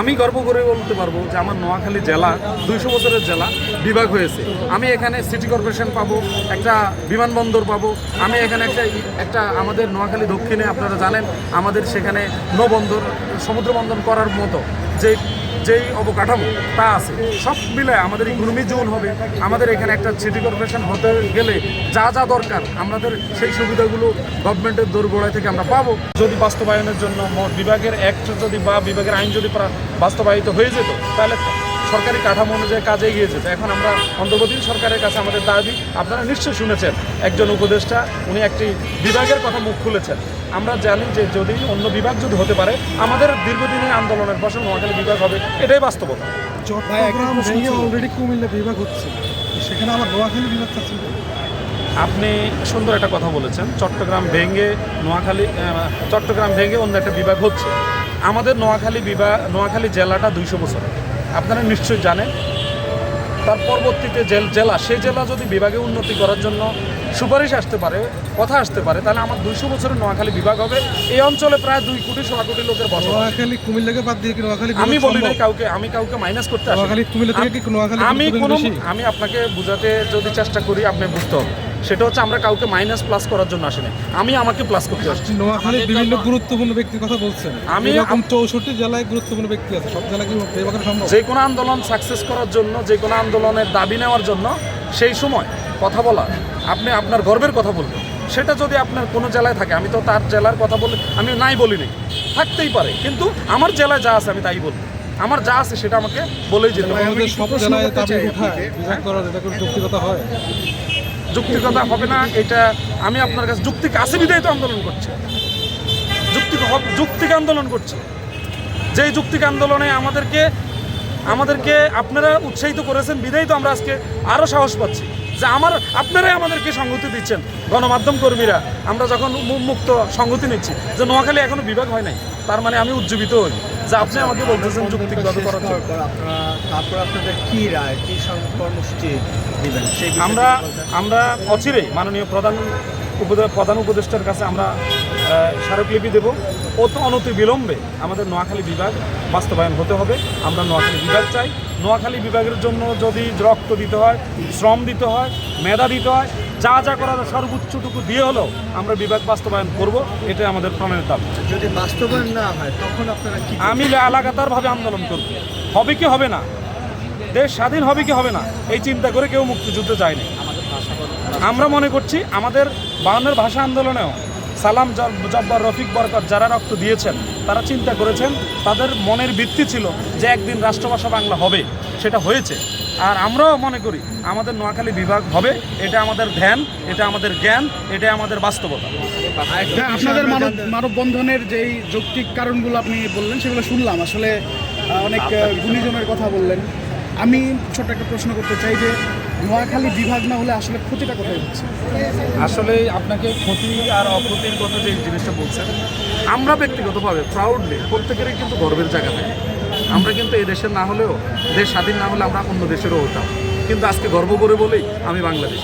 আমি গর্ব করে বলতে পারব যে আমার নোয়াখালী জেলা দুইশো বছরের জেলা বিভাগ হয়েছে। আমি এখানে সিটি কর্পোরেশন পাবো, একটা বিমানবন্দর পাবো। আমি এখানে একটা একটা আমাদের নোয়াখালী দক্ষিণে, আপনারা জানেন, আমাদের সেখানে নৌবন্দর সমুদ্র বন্দর করার মতো। যে যেই অবকাঠামো, তা আছে। সব মিলে আমাদের ইকোনমি জোন হবে। আমাদের এখানে একটা সিটি কর্পোরেশন হতে গেলে যা যা দরকার, আমাদের সেই সুবিধাগুলো গভর্নমেন্টের দোরগোড়ায় থেকে আমরা পাবো। যদি বাস্তবায়নের জন্য বিভাগের অ্যাক্ট যদি বা বিভাগের আইন যদি বাস্তবায়িত হয়ে যেত, তাহলে সরকারি কাঠামো অনুযায়ী কাজে এগিয়ে যেত এখন আমরা অন্তর্বর্তী সরকারের কাছে আমাদের দাবি আপনারা নিশ্চয়ই শুনেছেন একজন উপদেষ্টা উনি একটি বিভাগের কথা মুখ খুলেছেন। আমরা জানি যে যদি অন্য বিভাগ যদি হতে পারে আমাদের দীর্ঘদিনের আন্দোলনের ফসল নোয়াখালী বিভাগ হবে এটাই বাস্তবতা। চট্টগ্রাম ভেঙে অলরেডি কুমিল্লা বিভাগ হচ্ছে। সেখানে আমার নোয়াখালী বিভাগ চাচ্ছেন আপনি সুন্দর একটা কথা বলেছেন চট্টগ্রাম ভেঙে নোয়াখালী চট্টগ্রাম ভেঙে অন্য একটা বিভাগ হচ্ছে। আমাদের নোয়াখালী বিভাগ নোয়াখালী জেলাটা দুইশো বছর আপনারা নিশ্চয়ই জানেন। তার পরবর্তীতে জেল জেলা সেই জেলা যদি বিভাগে উন্নতি করার জন্য সুপারিশ আসতে পারে কথা আসতে পারে তাহলে আমার দুইশো বছরের নোয়াখালী বিভাগ হবে। এই অঞ্চলে প্রায় দুই কোটি সোয়া কোটি লোকের বসবাস। নোয়াখালী কুমিল্লাকে বাদ দিয়ে নোয়াখালী আমি বলি নাই কাউকে আমি কাউকে মাইনাস করতে নোয়াখালী কুমিল্লা থেকে কি নোয়াখালী আমি কোনো আমি আপনাকে বোঝাতে যদি চেষ্টা করি আপনি বুঝতে হবে। সেটা হচ্ছে আমরা কাউকে মাইনাস প্লাস করার জন্য আসিনি। আমি আমাকে প্লাস করতে আসছি। নোয়াখালীর বিভিন্ন গুরুত্বপূর্ণ ব্যক্তির কথা বলছেন। আমি- এরকম চৌষট্টি জেলায় গুরুত্বপূর্ণ ব্যক্তি আছে। সব জেলা কি সম্ভব? যে কোনো আন্দোলন সাকসেস করার জন্য যে কোনো আন্দোলনের দাবি নেওয়ার জন্য সেই সময় কথা বলা। আপনি আপনার গর্বের কথা বলবেন। সেটা যদি আপনার কোনো জেলায় থাকে আমি তো তার জেলার কথা বলে আমি নাই বলিনি। থাকতেই পারে কিন্তু আমার জেলায় যা আছে আমি তাই বলব আমার যা আছে সেটা আমাকে বলেই যেতে হবে। যৌক্তিকতা হবে না, এটা আমি আপনার কাছে যুক্তিক আছে বিদায় তো আন্দোলন করছে। যুক্তিক হব- যুক্তিক আন্দোলন করছে। যেই যুক্তিক আন্দোলনে আমাদেরকে আমাদেরকে আপনারা উৎসাহিত করেছেন বিদায় তো আমরা আজকে আরও সাহস পাচ্ছি যে আমার, আপনারাই আমাদেরকে সংগতি দিচ্ছেন। গণমাধ্যম কর্মীরা, আমরা যখন মুক্ত সংহতি নিচ্ছি, যে নোয়াখালী এখনও বিভাগ হয় নাই, তার মানে আমি উজ্জীবিত হই। যে আপনি আমাকে বলতেছেন যুক্তিকভাবে করার জন্য তারপর আপনাদের কি রায় কি কর্মসূচি দিবেন? সেই আমরা আমরা অচিরেই মাননীয় প্রধান প্রধান উপদেষ্টার কাছে আমরা স্মারকলিপি দেব। অত অনতি বিলম্বে আমাদের নোয়াখালী বিভাগ বাস্তবায়ন হতে হবে। আমরা নোয়াখালী বিভাগ চাই। নোয়াখালী বিভাগের জন্য যদি রক্ত দিতে হয় শ্রম দিতে হয় মেধা দিতে হয় যা যা করার সর্বোচ্চটুকু দিয়ে হলেও আমরা বিভাগ বাস্তবায়ন করব এটাই আমাদের প্রাণের দাবি। যদি বাস্তবায়ন না হয় তখন আপনারা আমি লাগাতারভাবে আন্দোলন করব। হবে কি হবে না? দেশ স্বাধীন হবে কি হবে না? এই চিন্তা করে কেউ মুক্তিযুদ্ধে যায়নি। আমরা মনে করছি আমাদের বাউন্নের ভাষা আন্দোলনেও সালাম জব্বার রফিক বরকত যারা রক্ত দিয়েছেন তারা চিন্তা করেছেন তাদের মনের ভিত্তি ছিল যে একদিন রাষ্ট্রভাষা বাংলা হবে। সেটা হয়েছে। আর আমরাও মনে করি আমাদের নোয়াখালী বিভাগ হবে এটা আমাদের ধ্যান এটা আমাদের জ্ঞান এটা আমাদের বাস্তবতা। হ্যাঁ, আপনাদের মানব মানববন্ধনের যেই যৌক্তিক কারণগুলো আপনি বললেন সেগুলো শুনলাম। আসলে অনেক গুণীজনের কথা বললেন। আমি ছোট্ট একটা প্রশ্ন করতে চাই যে নোয়াখালী বিভাগ না হলে আসলে ক্ষতিটা কোথায় হচ্ছে? আসলে আপনাকে ক্ষতি আর অক্ষতির কথা যে জিনিসটা বলছেন আমরা ব্যক্তিগতভাবে প্রাউডলি প্রত্যেকেরই কিন্তু গর্বের জায়গা থাকে। আমরা কিন্তু এই দেশের না হলেও, দেশ স্বাধীন না হলে আমরা অন্য দেশেরও হতাম। কিন্তু আজকে গর্ব করে বলেই আমি বাংলাদেশ।